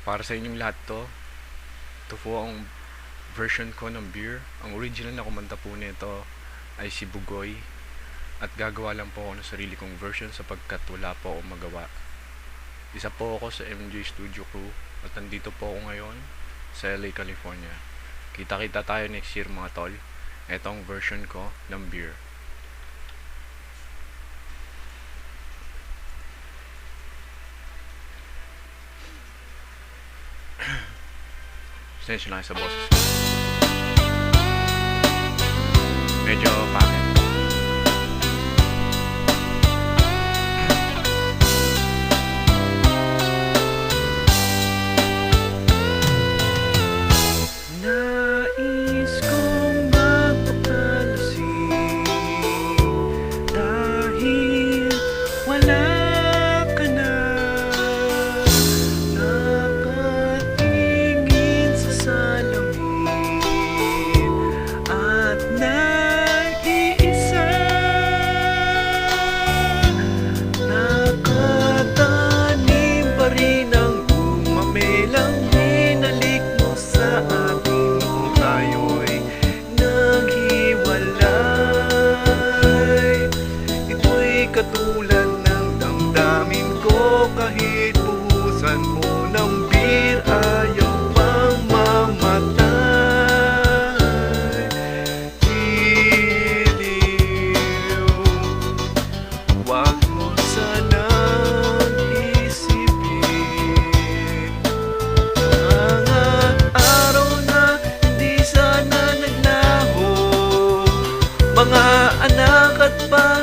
Para sa inyong lahat to, ito po ang version ko ng beer. Ang original na kumanta po nito ay si Bugoy. At gagawa lang po ako ng sarili kong version sapagkat wala po akong magawa. Isa po ako sa MJ Studio Crew at nandito po ako ngayon sa LA, California. Kita-kita tayo next year mga tol. Ito ang version ko ng beer. Pasensya na kayo damdamin ko Kahit buhusan mo ng beer Ayaw pang mamatay. Iliw Huwag mo sanang isipin. Mga araw na hindi sana naglaho Mga anak at bahay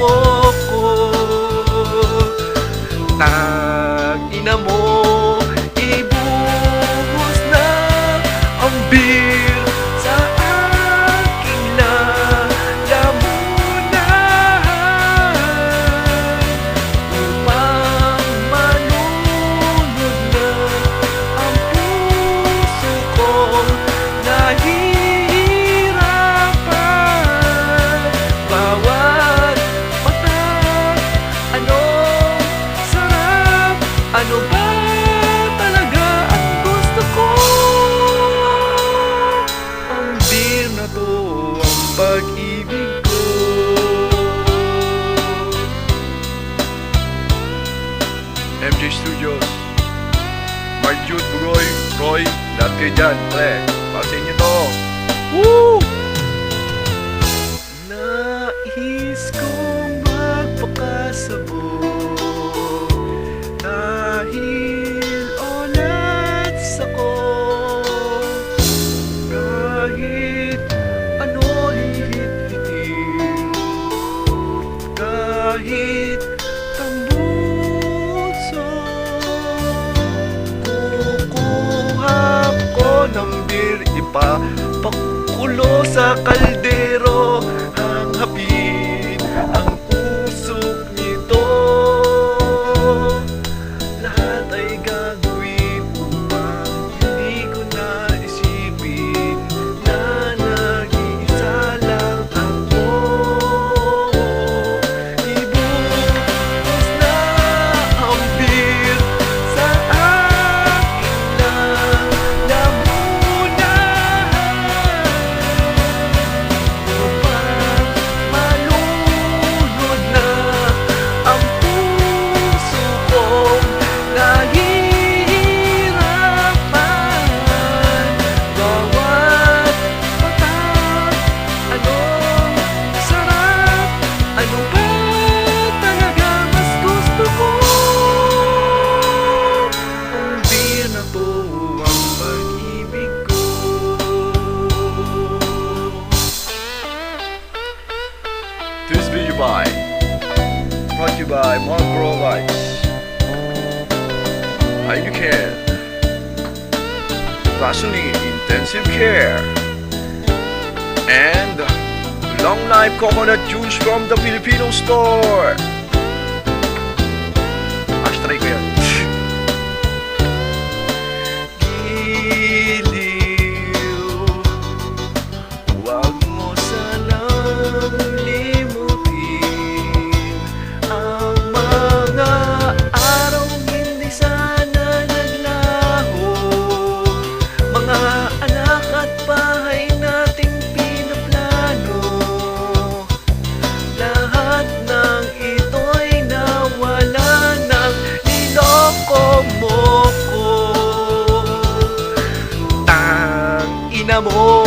Oh. MJ Studios. Mark Jude, Bugoy, Roy, lahat kayo dyan, pre. Para sa to. Woo! Nais beer Ipapakulo sa kaldero This video by brought to you by Mongrel Lights. Heineken. Vaseline Intensive Care. And Long Life Coconut Juice from the Filipino Store. Ashtray ko yan. amor.